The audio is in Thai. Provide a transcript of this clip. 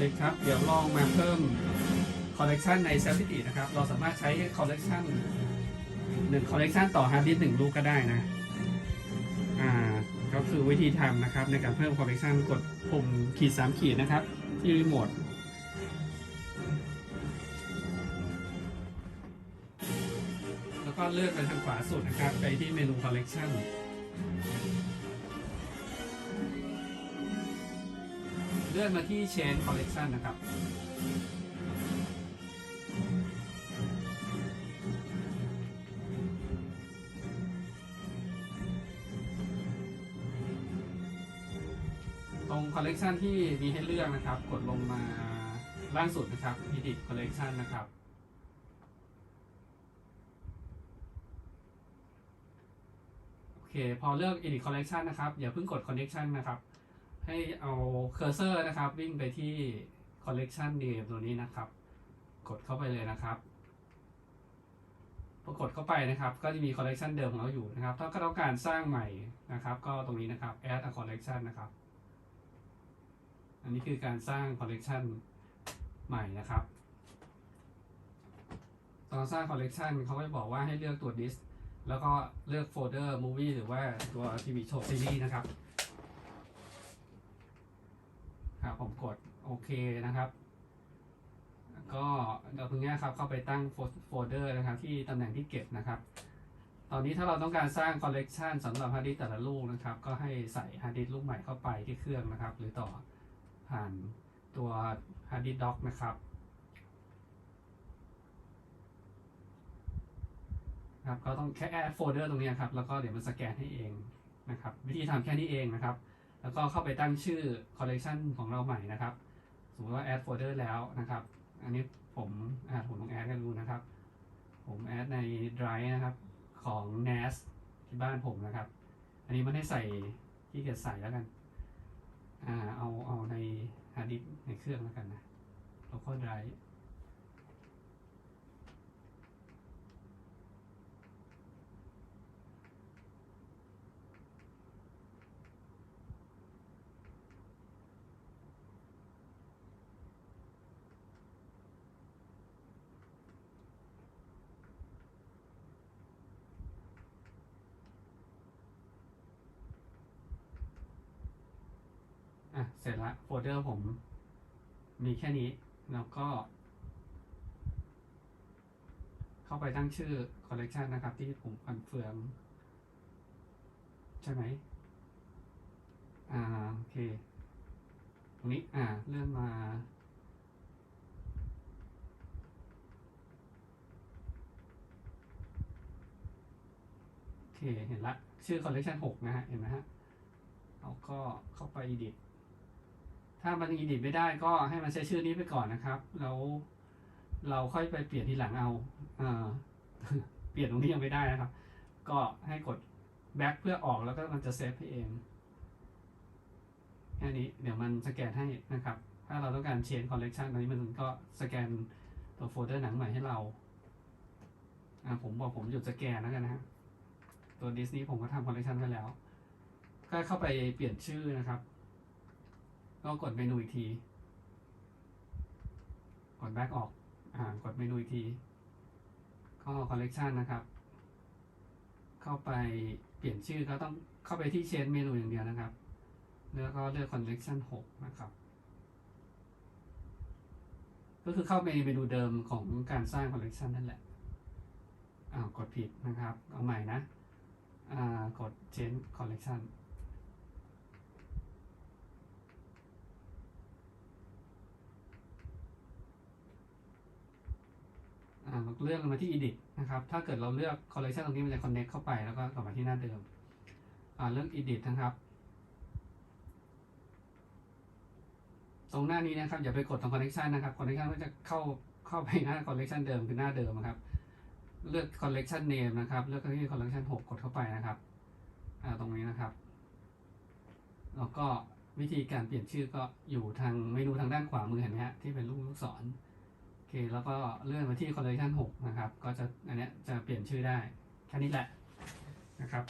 เคครับ เดี๋ยวลองมาเพิ่มคอลเลกชันใน s e l f i t y นะครับ เราสามารถใช้คอลเลกชันหนึ่งคอลเลกชันต่อฮาร์ดดิสก์หนึ่งลูกก็ได้นะ อ่า ก็คือวิธีทำนะครับ ในการเพิ่มคอลเลกชันกดปุ่มขีดสามขีดนะครับ ที่รีโมทแล้วก็เลือนไปทางขวาสุดนะครับ ไปที่เมนูคอลเลกชัน เลื่อนมาที่ Chain Collection นะครับ ตรง Collection ที่มีให้เลือกนะครับ กดลงมาล่างสุดนะครับ Edit Collection นะครับโอเค พอเลือก Edit Collection นะครับ อย่าเพิ่งกด Connection นะครับ ให้เอาเคอร์เซอร์นะครับ วิ่งไปที่ collection name ตัวนี้นะครับ กดเข้าไปเลยนะครับพอกดเข้าไปนะครับ ก็จะมี collection เดิมของเราอยู่นะครับ ถ้าก็ต้องการสร้างใหม่นะครับ ก็ตรงนี้นะครับ add a collection นะครับ อันนี้คือการสร้าง collection ใหม่นะครับ ตอนสร้าง collection เขาก็จะบอกว่าให้เลือกตัว disk แล้วก็เลือกโฟลเดอร์ movie หรือว่าตัว TV show series นะครับ ครับ ผมกดโอเคนะครับ ก็เดี๋ยวตรงนี้ครับเข้าไปตั้งโฟลเดอร์นะครับ ที่ตำแหน่งที่เก็บนะครับ ตอนนี้ถ้าเราต้องการสร้างคอลเลกชันสำหรับฮาร์ดดิสก์แต่ละลูกนะครับ ก็ให้ใส่ฮาร์ดดิสก์ลูกใหม่เข้าไปที่เครื่องนะครับ หรือต่อผ่านตัวฮาร์ดดิสก์ด็อกนะครับครับก็ต้องแค่แอดโฟลเดอร์ตรงนี้ครับ แล้วก็เดี๋ยวมันสแกนให้เองนะครับ วิธีทำแค่นี้เองนะครับ แล้วก็เข้าไปตั้งชื่อคอลเล t ชันของเราใหม่นะครับ สมมติว่า add folder แล้วนะครับ อันนี้ผมอ่าผมลองแอดกันดูนะครับ ผมแอดใน drive นะครับของ NAS ที่บ้านผมนะครับ อันนี้มันให้ใส่ที่เกียจใส่แล้วกัน อ่า เอา เอาในฮาร์ดดิสในเครื่องแล้วกันนะ local drive เสร็จละโฟลเดอร์ผมมีแค่นี้ แล้วก็ เข้าไปตั้งชื่อคอลเล t ชันนะครับ ที่ผมคอนเฟิร์มใช่ไหมอ่าโอเค ตรงนี้อ่าเลื่อนมาโอเค เห็นละ ชื่อคอลเล t ชันหกนะฮะ เห็นไหมฮะแล้วก็เข้าไป edit ถ้ามัน edit ไม่ได้ก็ให้มันใช้ชื่อนี้ไปก่อนนะครับ แล้วเราค่อยไปเปลี่ยนทีหลังเอาเอเปลี่ยนตรงนี้ยังไม่ได้นะครับ ก็ให้กด back เพื่อออกแล้วก็มันจะเซฟให้เองแค่นี้เดี๋ยวมันสแกนให้นะครับ ถ้าเราต้องการ change collection ตอนนี้มันก็สแกนตัวโฟลเดอร์หนังใหม่ให้เรา ผมบอกผมหยุดสแกนแล้วกันนะฮะ ตัวดิสนี้ผมก็ทำ collection ไว้แล้ว ก็เข้าไปเปลี่ยนชื่อนะครับ ก็กดเมนูอีกที กด back ออก อ่า กดเมนูอีกที ก็ collection นะครับ เข้าไปเปลี่ยนชื่อก็ต้องเข้าไปที่ change เมนูอย่างเดียวนะครับ แล้วก็เลือก collection 6 นะครับ ก็คือเข้าไปเมนูเดิมของการสร้าง collection นั่นแหละ อ้าว กดผิดนะครับ เอาใหม่นะ อ่า กด change collection เลือกมาที่ edit นะครับ ถ้าเกิดเราเลือก collection ตรงนี้มันจะ connect เข้าไปแล้วก็กลับมาที่หน้าเดิมเลือก edit นะครับ ตรงหน้านี้นะครับ อย่าไปกดตรง connection นะครับ connection ก็จะเข้าเข้าไปหน้า collection เดิมคือหน้าเดิมนะครับ เลือก collection name นะครับ เลือกที่ collection 6 กดเข้าไปนะครับตรงนี้นะครับ แล้วก็วิธีการเปลี่ยนชื่อก็อยู่ทางเมนูทางด้านขวามือเห็นไหมฮะที่เป็นรูปลูกศร เคแล้วก็เลื่อนมาที่ collection 6 นะครับ ก็จะอันนี้จะเปลี่ยนชื่อได้ แค่นี้แหละนะครับ